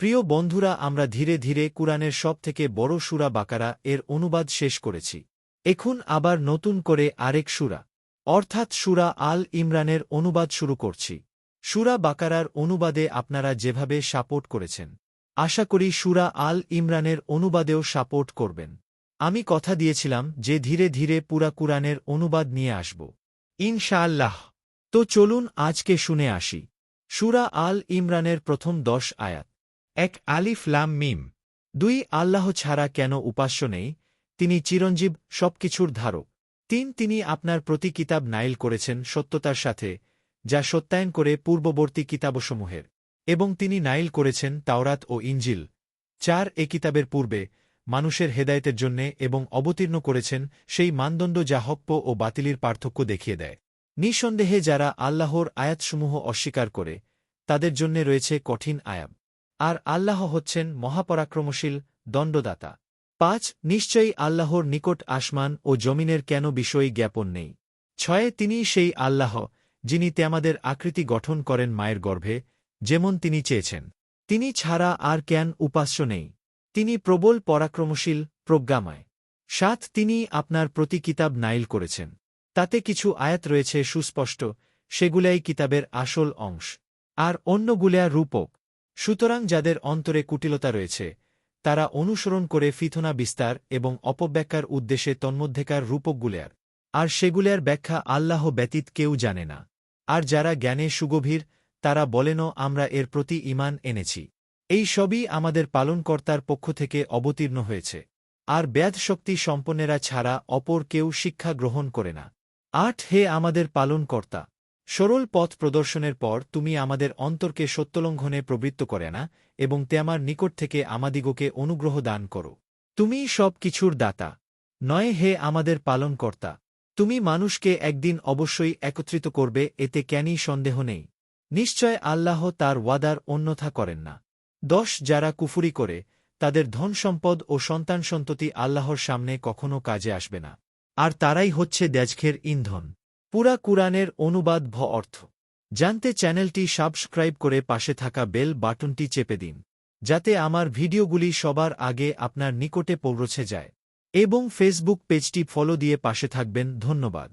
প্রিয় বন্ধুরা, আমরা ধীরে ধীরে কুরআনের সব থেকে বড় সুরা বাকারা এর অনুবাদ শেষ করেছি। এখন আবার নতুন করে আরেক সুরা, অর্থাৎ সুরা আল ইমরানের অনুবাদ শুরু করছি। সুরা বাকারার অনুবাদে আপনারা যেভাবে সাপোর্ট করেছেন, আশা করি সুরা আল ইমরানের অনুবাদেও সাপোর্ট করবেন। আমি কথা দিয়েছিলাম যে ধীরে ধীরে পুরা কুরআনের অনুবাদ নিয়ে আসব। ইনশাআল্লাহ। তো চলুন আজকে শুনে আসি। সুরা আল ইমরানের প্রথম দশ আয়াত। এক আলিফ লাম মিম। দুই, আল্লাহ ছাড়া কেন উপাস্য নেই? তিনি চিরঞ্জীব, সবকিছুর ধারক। তিন, তিনি আপনার প্রতি কিতাব নাইল করেছেন সত্যতার সাথে, যা সত্যায়ন করে পূর্ববর্তী কিতাবসমূহের। এবং তিনি নাইল করেছেন তাওরাত ও ইঞ্জিল চার, এ কিতাবের পূর্বে, মানুষের হেদায়েতের জন্যে এবং অবতীর্ণ করেছেন সেই মানদণ্ড যা হপ্প ও বাতিলির পার্থক্য দেখিয়ে দেয়। নিঃসন্দেহে যারা আল্লাহর আয়াতসমূহ অস্বীকার করে, তাদের জন্যে রয়েছে কঠিন আয়াব আর আল্লাহ হচ্ছেন মহাপরাক্রমশীল দণ্ডদাতা। পাঁচ, নিশ্চয়ই আল্লাহর নিকট আসমান ও জমিনের কেন বিষয়ই জ্ঞাপন নেই। ছয়ে তিনি সেই আল্লাহ, যিনি তেমাদের আকৃতি গঠন করেন মায়ের গর্ভে, যেমন তিনি চেয়েছেন। তিনি ছাড়া আর জ্ঞান উপাস্য নেই। তিনি প্রবল পরাক্রমশীল, প্রজ্ঞাময়। সাত, তিনি আপনার প্রতি কিতাব নাইল করেছেন। তাতে কিছু আয়াত রয়েছে সুস্পষ্ট, সেগুলাই কিতাবের আসল অংশ। আর অন্যগুলা রূপক সুতরাং যাদের অন্তরে কুটিলতা রয়েছে, তারা অনুসরণ করে ফিথনা বিস্তার এবং অপব্যাখ্যার উদ্দেশ্যে তন্মধ্যেকার রূপকগুলের আর সেগুলের ব্যাখ্যা আল্লাহ ব্যতীত কেউ জানে না। আর যারা জ্ঞানে সুগভীর, তারা বলেনও আমরা এর প্রতি ইমান এনেছি। এই সবই আমাদের পালনকর্তার পক্ষ থেকে অবতীর্ণ হয়েছে। আর ব্যাধ শক্তি সম্পন্নেরা ছাড়া অপর কেউ শিক্ষা গ্রহণ করে না। আট, হে আমাদের পালনকর্তা! সরল পথ প্রদর্শনের পর তুমি আমাদের অন্তরকে সত্যলঙ্ঘনে প্রবৃত্ত করে না এবং তে আমার নিকট থেকে আমাদিগকে অনুগ্রহ দান করো। তুমিই সব কিছুর দাতা। নয়, হে আমাদের পালনকর্তা, তুমি মানুষকে একদিন অবশ্যই একত্রিত করবে, এতে ক্যানই সন্দেহ নেই। নিশ্চয় আল্লাহ তার ওয়াদার অন্যথা করেন না। দশ, যারা কুফুরি করে, তাদের ধন সম্পদ ও সন্তান সন্ততি আল্লাহর সামনে কখনো কাজে আসবে না। আর তারাই হচ্ছে দ্যাজখের ইন্ধন। পুরা কুরআনের অনুবাদ ভ অর্থ। জানতে চ্যানেলটি সাবস্ক্রাইব করে পাশে থাকা বেল বাটনটি চেপে দিন, যাতে আমার ভিডিওগুলি সবার আগে আপনার নিকটে পৌঁছে যায়। এবং ফেসবুক পেজটি ফলো দিয়ে পাশে থাকবেন, ধন্যবাদ।